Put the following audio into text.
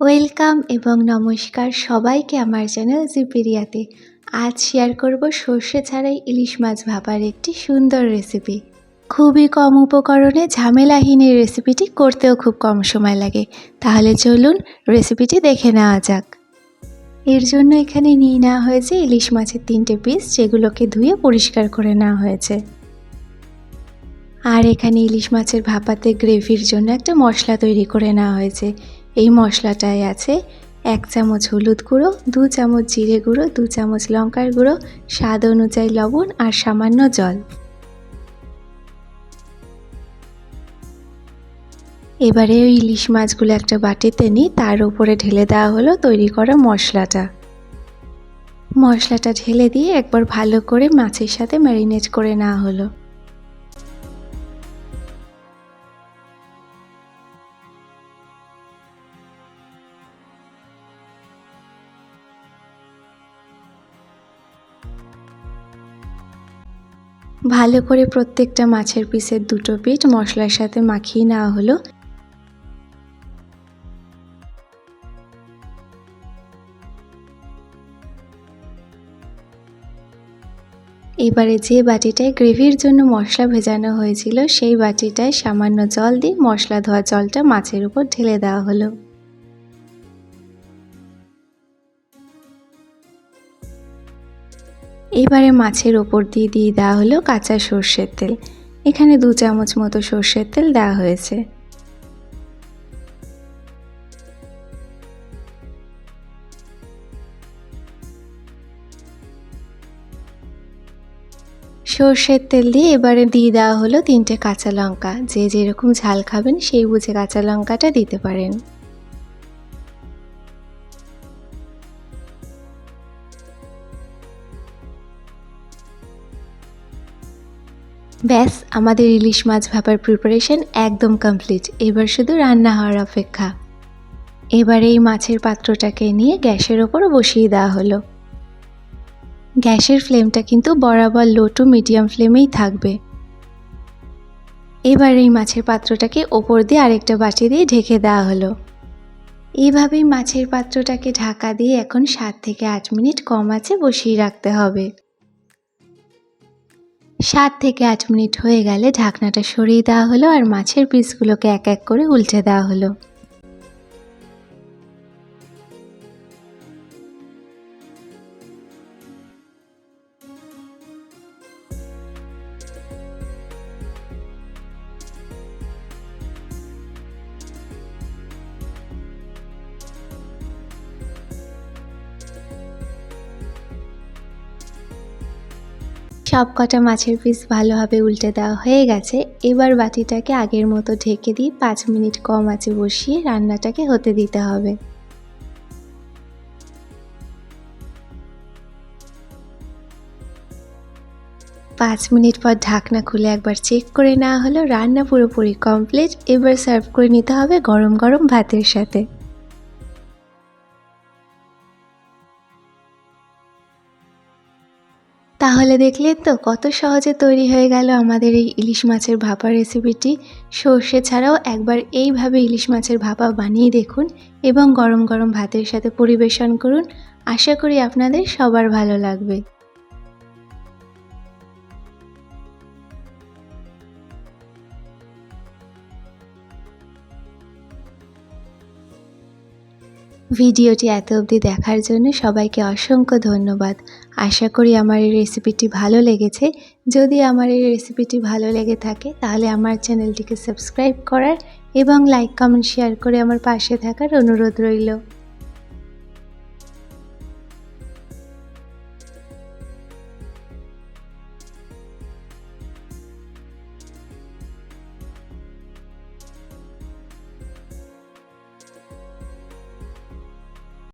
Welcome এবং নমস্কার সবাইকে আমার চ্যানেল জিপিরিয়াতে। আজ শেয়ার করব সর্ষে ছাড়াই ইলিশ মাছ ভাপার একটি সুন্দর রেসিপি খুবই কম উপকরণে ঝামেলাহীন এই রেসিপিটি করতেও খুব কম সময় লাগে। তাহলে চলুন রেসিপিটি দেখে নেওয়া যাক। এর জন্য এখানে নিয়ে নেওয়া হয়েছে ইলিশ মাছের তিনটে পিস যেগুলোকে ধুয়ে পরিষ্কার করে নেওয়া হয়েছে। আর এখানে ইলিশ মাছের ভাপাতে গ্রেভির জন্য একটা মশলা তৈরি করে নেওয়া হয়েছে। এই মশলাটায় আছে। এক চামচ হলুদ গুঁড়ো, দু চামচ জিরে গুঁড়ো, দু চামচ লঙ্কার গুঁড়ো, স্বাদ অনুযায়ী লবণ আর সামান্য জল। এবারে ওই ইলিশ মাছগুলো একটা বাটিতে নিই তার উপরে ঢেলে দেওয়া হলো তৈরি করা মশলাটা। মশলাটা ঢেলে দিয়ে একবার ভালো করে মাছের সাথে ম্যারিনেট করে নেওয়া হলো। ভালো করে প্রত্যেকটা মাছের পিসের দুটো পিঠ মশলার সাথে মাখিয়ে নেওয়া হলো। এবারে যে বাটিটায় গ্রেভির জন্য মশলা ভেজানো হয়েছিল, সেই বাটিটায় সামান্য জল দিয়ে মশলা ধোয়া জলটা মাছের উপর ঢেলে দেওয়া হলো। এবারে মাছের ওপর দিয়ে দিয়ে দেওয়া হলো কাঁচা সর্ষের তেল। এখানে দু চামচ মতো সর্ষের তেল দেওয়া হয়েছে। সর্ষের তেল দিয়ে এবারে দিয়ে দেওয়া হলো তিনটে কাঁচা লঙ্কা। যে যেরকম ঝাল খাবেন সেই বুঝে কাঁচা লঙ্কাটা দিতে পারেন। ব্যাস, আমাদের ইলিশ মাছ ভাপার প্রিপারেশন একদম কমপ্লিট এবার শুধু রান্না হওয়ার অপেক্ষা। এবার এই মাছের পাত্রটাকে নিয়ে গ্যাসের ওপর বসিয়ে দেওয়া হলো। গ্যাসের ফ্লেমটা কিন্তু বরাবর লো টু মিডিয়াম ফ্লেমেই থাকবে। এবার এই মাছের পাত্রটাকে ওপর দিয়ে আরেকটা বাটি দিয়ে ঢেকে দেওয়া হলো। এইভাবেই মাছের পাত্রটাকে ঢাকা দিয়ে এখন সাত থেকে আট মিনিট কম আছে বসিয়ে রাখতে হবে। সাত থেকে আট মিনিট হয়ে গেলে ঢাকনাটা সরিয়ে দেওয়া হলো আর মাছের পিসগুলোকে এক এক করে উল্টে দেওয়া হলো। সব কটা মাছের পিস ভালোভাবে উল্টে দেওয়া হয়ে গেছে। এবার বাটিটাকে আগের মতো ঢেকে দিয়ে পাঁচ মিনিট কম আছে বসিয়ে রান্নাটাকে হতে দিতে হবে। পাঁচ মিনিট পর ঢাকনা খুলে একবার চেক করে নেওয়া হলো। রান্না পুরোপুরি কমপ্লিট এবার সার্ভ করে নিতে হবে গরম গরম ভাতের সাথে। তাহলে দেখলে তো কত সহজে তৈরি হয়ে গেল আমাদের এই ইলিশ মাছের ভাপা রেসিপিটি। সর্ষে ছাড়াও একবার এইভাবে ইলিশ মাছের ভাপা বানিয়ে দেখুন এবং গরম গরম ভাতের সাথে পরিবেশন করুন। আশা করি আপনাদের সবার ভালো লাগবে। ভিডিওটি এত অবধি দেখার জন্য সবাইকে অসংখ্য ধন্যবাদ। আশা করি আমার এই রেসিপিটি ভালো লেগেছে। যদি আমার এই রেসিপিটি ভালো লেগে থাকে, তাহলে আমার চ্যানেলটিকে সাবস্ক্রাইব করার এবং লাইক, কমেন্ট, শেয়ার করে আমার পাশে থাকার অনুরোধ রইল।